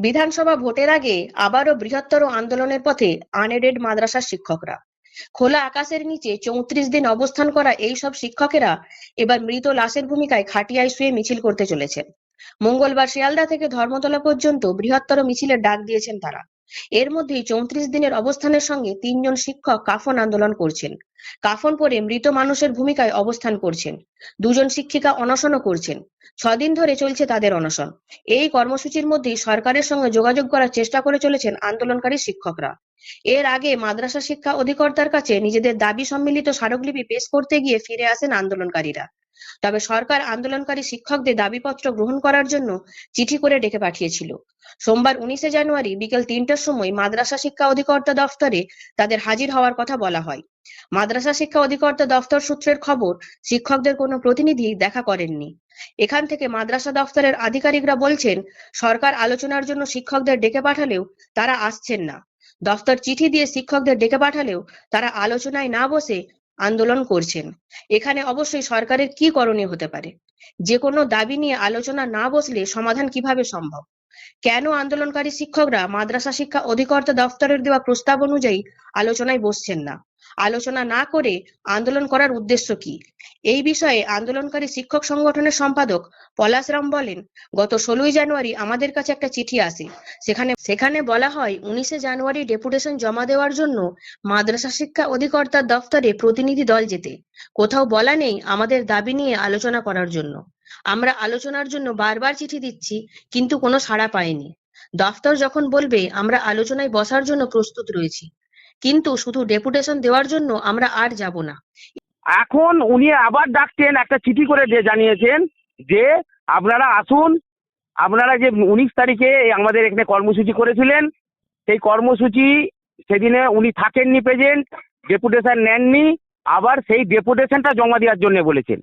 বিধানসভা ভোটের আগে আবারও বৃহত্তর আন্দোলনের পথে আনএডেড মাদ্রাসার শিক্ষকরা। খোলা আকাশের নিচে চৌত্রিশ দিন অবস্থান করা এই সব শিক্ষকেরা এবার মৃত লাশের ভূমিকায় খাটিয়ায় শুয়ে মিছিল করতে চলেছেন। মঙ্গলবার শিয়ালদা থেকে ধর্মতলা পর্যন্ত বৃহত্তর মিছিলের ডাক দিয়েছেন তারা। এর মধ্যেই চৌত্রিশ দিনের অবস্থানের সঙ্গে তিনজন শিক্ষক কাফন আন্দোলন করছেন। কাফন পরে মৃত মানুষের ভূমিকায় অবস্থান করছেন। দুজন শিক্ষিকা অনশনও করছেন। ছদিন ধরে চলছে তাদের অনশন। এই কর্মসূচির মধ্যেই সরকারের সঙ্গে যোগাযোগ করার চেষ্টা করে চলেছেন আন্দোলনকারী শিক্ষকরা। এর আগে মাদ্রাসা শিক্ষা অধিকর্তার কাছে নিজেদের দাবি সম্মিলিত স্মারকলিপি পেশ করতে গিয়ে ফিরে আসেন আন্দোলনকারীরা। তবে সরকার আন্দোলনকারী শিক্ষকদের দাবিপত্র গ্রহণ করার জন্য চিঠি করে ডেকে পাঠিয়েছিল। সোমবার উনিশে জানুয়ারি বিকেল তিনটার সময় মাদ্রাসা শিক্ষা অধিকর্তা দফতরে তাদের হাজির হওয়ার কথা বলা হয়। মাদ্রাসা শিক্ষা অধিকর্তা দফতর সূত্রের খবর, শিক্ষকদের কোনো প্রতিনিধি দেখা করেননি। এখান থেকে মাদ্রাসা দফতরের আধিকারিকরা বলছেন, সরকার আলোচনার জন্য শিক্ষকদের ডেকে পাঠালেও তারা আসছেন না। দফতর চিঠি দিয়ে শিক্ষকদের ডেকে পাঠালেও তারা আলোচনায় না বসে আন্দোলন করছেন। এখানে অবশ্যই সরকারের কি করণীয় হতে পারে? যে কোনো দাবি নিয়ে আলোচনা না বসলে সমাধান কীভাবে সম্ভব? কেন আন্দোলনকারী শিক্ষকরা মাদ্রাসা শিক্ষা অধিকর্তা দফতরের দেওয়া প্রস্তাব অনুযায়ী আলোচনায় বসছেন না? আলোচনা না করে আন্দোলন করার উদ্দেশ্য কি? এই বিষয়ে আন্দোলনকারী শিক্ষক সংগঠনের সম্পাদক পলাশ রাম বলেন, গত ষোলোই জানুয়ারি আমাদের কাছে একটা চিঠি আসে। সেখানে সেখানে বলা হয়, উনিশে জানুয়ারি ডেপুটেশন জমা দেওয়ার জন্য মাদ্রাসা শিক্ষা অধিকর্তার দফতরে প্রতিনিধি দল যেতে। কোথাও বলা নেই আমাদের দাবি নিয়ে আলোচনা করার জন্য। আমরা আলোচনার জন্য বারবার চিঠি দিচ্ছি, কিন্তু কোনো সাড়া পাইনি। দফতর যখন বলবে, আমরা আলোচনায় বসার জন্য প্রস্তুত রয়েছি। কিন্তু শুধু ডেপুটেশন দেওয়ার জন্য আমরা আর যাব না। এখন উনি আবার ডাকছেন, একটা চিঠি করে দিয়ে জানিয়েছেন যে আপনারা আসুন, আপনারা যে উনিশ তারিখে আমাদের এখানে কর্মসূচি করেছিলেন, সেই কর্মসূচি সেদিনে উনি থাকেননি প্রেজেন্ট ডেপুটেশন নেননি, আবার সেই ডেপুটেশনটা জমা দেওয়ার জন্য বলেছেন।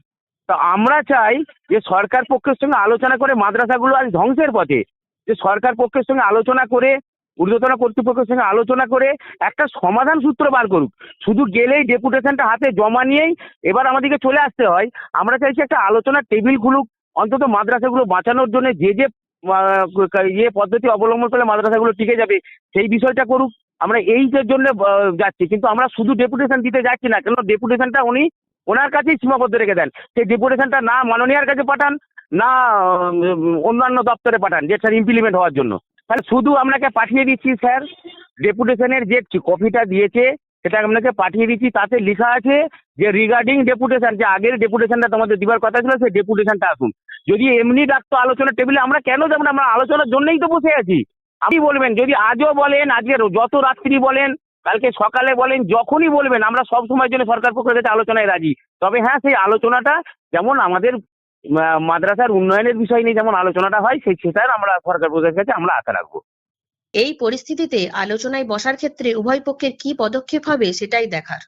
তো আমরা চাই যে সরকার পক্ষের সঙ্গে আলোচনা করে মাদ্রাসাগুলো আজ ধ্বংসের পথে। যে সরকার পক্ষের সঙ্গে আলোচনা করে, ঊর্ধ্বতন কর্তৃপক্ষের সঙ্গে আলোচনা করে একটা সমাধান সূত্র বার করুক। শুধু গেলেই ডেপুটেশনটা হাতে জমা নিয়েই এবার আমাদেরকে চলে আসতে হয়। আমরা চাইছি একটা আলোচনার টেবিল খুলুক, অন্তত মাদ্রাসাগুলো বাঁচানোর জন্য যে যে ইয়ে পদ্ধতি অবলম্বন করলে মাদ্রাসাগুলো টিকে যাবে, সেই বিষয়টা করুক। আমরা এইটার জন্য যাচ্ছি। কিন্তু আমরা শুধু ডেপুটেশন দিতে যাচ্ছি না, কেন ডেপুটেশনটা উনি ওনার কাছেই সীমাবদ্ধ রেখে দেন। সেই ডেপুটেশনটা না মাননীয়ার কাছে পাঠান, না অন্যান্য দপ্তরে পাঠান, যে স্যার ইমপ্লিমেন্ট হওয়ার জন্য। তাহলে শুধু আপনাকে পাঠিয়ে দিচ্ছি স্যার ডেপুটেশনের যে কপিটা দিয়েছে, সেটা আপনাকে পাঠিয়ে দিচ্ছি, তাতে লেখা আছে যে রিগার্ডিং ডেপুটেশন যে আগের ডেপুটেশনটা তোমাদের দিবার কথা ছিল, সেই ডেপুটেশনটা আসুন। যদি এমনি ডাকতো আলোচনার টেবিলে, আমরা কেন যাব আমরা আলোচনার জন্যই তো বসে আছি। আপনি বলবেন, যদি আজও বলেন, আজকে যত রাত্রি বলেন কালকে সকালে বলেন, যখনই বলবেন, আমরা সব সময়ের জন্য সরকার পক্ষের কাছে আলোচনায় রাজি। তবে হ্যাঁ সেই আলোচনাটা যেমন আমাদের মাদ্রাসার উন্নয়নের বিষয় নিয়ে যেমন আলোচনাটা হয়, সেই সেটার আমরা সরকার পক্ষের কাছে আমরা আশা রাখব। এই পরিস্থিতিতে আলোচনায় বসার ক্ষেত্রে উভয় পক্ষের কি পদক্ষেপ হবে সেটাই দেখার।